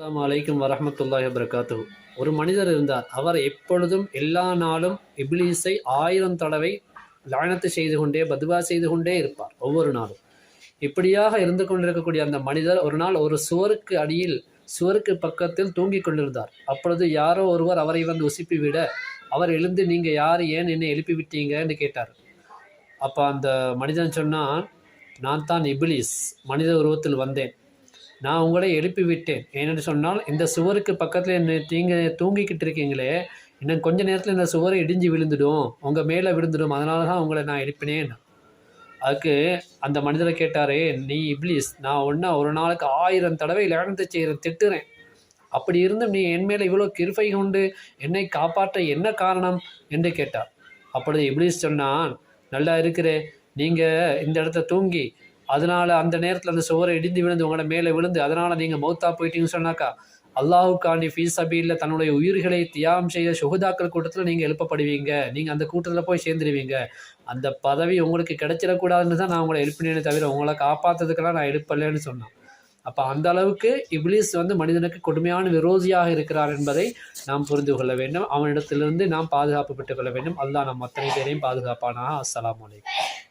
அஸ்ஸலாமு அலைக்கும் வரஹ்மத்துல்லாஹி வபரகாத்து ஒரு மனிதர் இருந்தார் அவர் எப்பொழுதும் எல்லா நாளும் இப்லீஸை ஆயிரம் தடவை லாயனத்து செய்து கொண்டே பதுவா செய்து கொண்டே இருப்பார் ஒவ்வொரு நாளும். இப்படியாக இருந்து கொண்டிருக்கக்கூடிய அந்த மனிதர் ஒரு நாள் ஒரு சுவருக்கு அடியில் சுவருக்கு பக்கத்தில் தூங்கிக் கொண்டிருந்தார். அப்பொழுது யாரோ ஒருவர் அவரை வந்து உசுப்பி விட அவர் எழுந்து நீங்கள் யார் ஏன் என்னை எழுப்பி விட்டீங்கன்னு கேட்டார். அப்போ அந்த மனிதன் சொன்னால் நான் தான் இபிலிஸ் மனித உருவத்தில் வந்தேன். நான் உங்களை எழுப்பி விட்டேன். ஏனென்று சொன்னால் இந்த சுவருக்கு பக்கத்தில் என்ன நீங்கள் தூங்கிக்கிட்டு இருக்கீங்களே இன்னும் கொஞ்ச நேரத்தில் இந்த சுவரை இடிஞ்சு விழுந்துடும் உங்கள் மேலே விழுந்துடும் அதனால தான் உங்களை நான் எழுப்பினேன். அதுக்கு அந்த மனிதரை கேட்டாரே நீ இப்ளீஸ் நான் ஒன்றா ஒரு நாளுக்கு ஆயிரம் தடவை லேனத்தை செய்கிறேன் திட்டுறேன். அப்படி இருந்தும் நீ என் மேலே இவ்வளோ கிருபை கொண்டு என்னை காப்பாற்ற என்ன காரணம்? என்று கேட்டார். அப்பொழுது இப்ளீஸ் சொன்னான் நல்லா இருக்கிறே நீங்கள் இந்த இடத்த தூங்கி அதனால அந்த நேரத்தில் அந்த சுவரை இடிந்து விழுந்து உங்களோட மேலே விழுந்து அதனால் நீங்கள் மௌத்தா போயிட்டீங்கன்னு சொன்னாக்கா அல்லாஹுக்காண்டி ஃபீஸ் சபீலில் தன்னுடைய உயிர்களை தியாகம் செய்ய சுகதாக்கள் கூட்டத்தில் நீங்கள் எழுப்பப்படுவீங்க. நீங்கள் அந்த கூட்டத்தில் போய் சேர்ந்துருவீங்க. அந்த பதவி உங்களுக்கு கிடைச்சிடக்கூடாதுன்னு தான் நான் உங்களை எழுப்பினேனே தவிர உங்களை காப்பாற்றுறதுக்கெல்லாம் நான் எழுப்பலைன்னு சொன்னேன். அப்போ அந்த அளவுக்கு இப்லீஸ் வந்து மனிதனுக்கு கொடுமையான விரோதியாக இருக்கிறார் என்பதை நாம் புரிந்து கொள்ள வேண்டும். அவனிடத்திலிருந்து நாம் பாதுகாப்பு பெற்றுக் கொள்ள வேண்டும். அல்லாஹ் நம் அத்தனை பேரையும் பாதுகாப்பானா அஸ்லாம் வலைக்கம்